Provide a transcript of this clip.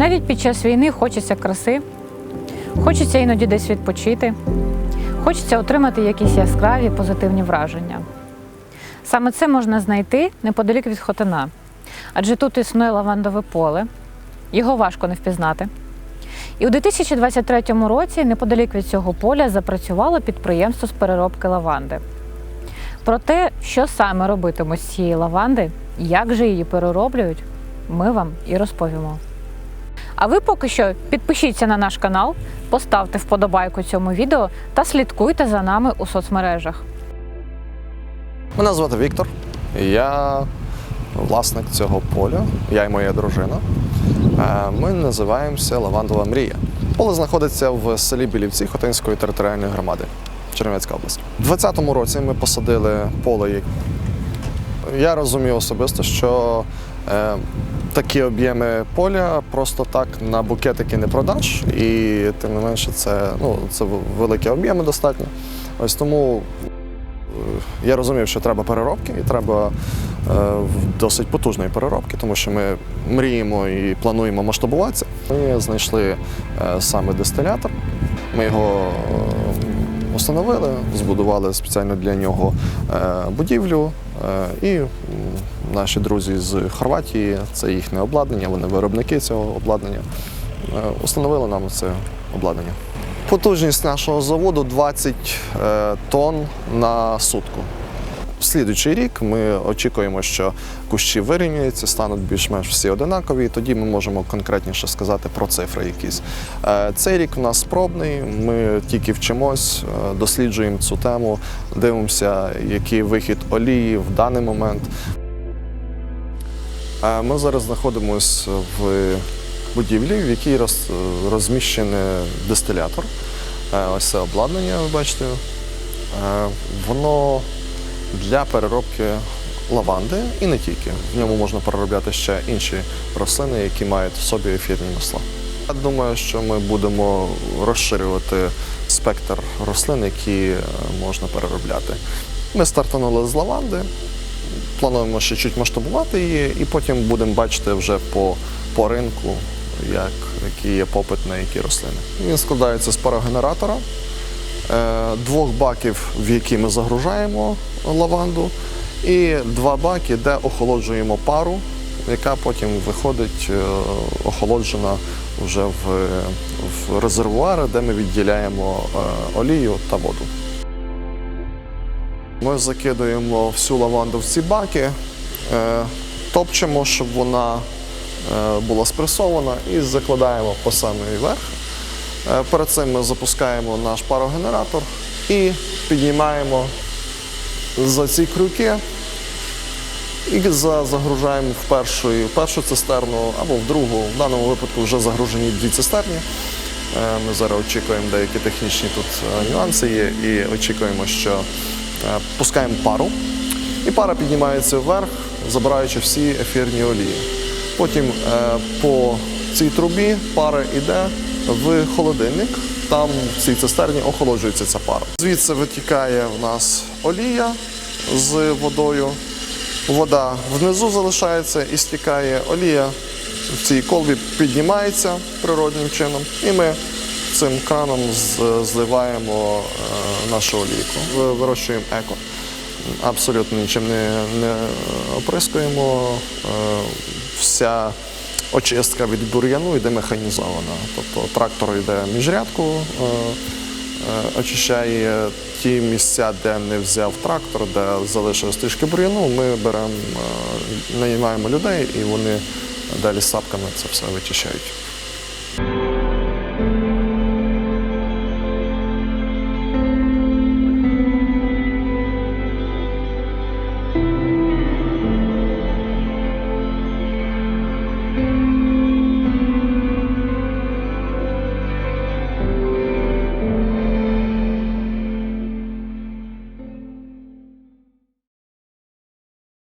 Навіть під час війни хочеться краси, хочеться іноді десь відпочити, хочеться отримати якісь яскраві позитивні враження. Саме це можна знайти неподалік від Хотина, адже тут існує лавандове поле, його важко не впізнати. І у 2023 році неподалік від цього поля запрацювало підприємство з переробки лаванди. Про те, що саме робитимуть з цієї лаванди, як же її перероблюють, ми вам і розповімо. А ви поки що підпишіться на наш канал, поставте вподобайку цьому відео та слідкуйте за нами у соцмережах. Мене звати Віктор. Я власник цього поля, я і моя дружина. Е, Ми називаємося Лавандова мрія. Поле знаходиться в селі Білівці Хотинської територіальної громади, Чернівецька область. У 2020 році ми посадили поле. Я розумію особисто, що е, такі об'єми поля просто так на букетики не продаш, і тим не менше це, ну, це великі об'єми достатньо. Ось тому Е, я розумів, що треба переробки, і треба е, досить потужної переробки, тому що ми мріємо і плануємо масштабуватися. Ми знайшли е, саме дистилятор. Ми його е, установили, збудували спеціально для нього е, будівлю. е, І наші друзі з Хорватії, це їхнє обладнання, вони виробники цього обладнання, е, установили нам це обладнання. Потужність нашого заводу 20 е, тонн на сутку. В слідуючий рік ми очікуємо, що кущі вирівняються, стануть більш-менш всі одинакові, і тоді ми можемо конкретніше сказати про цифри якісь. Е, Цей рік у нас пробний, ми тільки вчимось, досліджуємо цю тему, дивимося, який вихід олії в даний момент. Ми зараз знаходимося в будівлі, в якій роз- розміщений дистилятор. Е, Ось це обладнання, ви бачите. Е, Воно для переробки лаванди і не тільки. В ньому можна переробляти ще інші рослини, які мають в собі ефірні масла. Я думаю, що ми будемо розширювати спектр рослин, які е, можна переробляти. Ми стартанули з лаванди, плануємо ще чуть масштабувати її, і потім будемо бачити вже по, по ринку, як, який є попит на які рослини. Він складається з парогенератора, е, двох баків, в які ми загружаємо лаванду, і два баки, де охолоджуємо пару, яка потім виходить е, охолоджена вже в, в резервуари, де ми відділяємо е, олію та воду. Ми закидуємо всю лаванду в ці баки, е, топчемо, щоб вона е, була спресована, і закладаємо по самий верх. Е, Перед цим ми запускаємо наш парогенератор і піднімаємо за ці крюки і загружаємо в першу, в першу цистерну або в другу. В даному випадку вже загружені дві цистерні. Ми зараз очікуємо деякі технічні тут нюанси є і очікуємо, що пускаємо пару, і пара піднімається вверх, забираючи всі ефірні олії. Потім е, по цій трубі пара йде в холодильник. Там в цій цистерні охолоджується ця пара. Звідси витікає в нас олія з водою. Вода внизу залишається і стікає олія в цій колбі піднімається природним чином, і ми цим краном зливаємо е, нашу олійку. Вирощуємо еко. Абсолютно нічим не, не оприскуємо. Е, Вся очистка від бур'яну йде механізована. Тобто трактор йде міжрядку, е, очищає ті місця, де не взяв трактор, де залишилось трішки бур'яну. Ми беремо, наймаємо людей і вони далі сапками це все вичищають.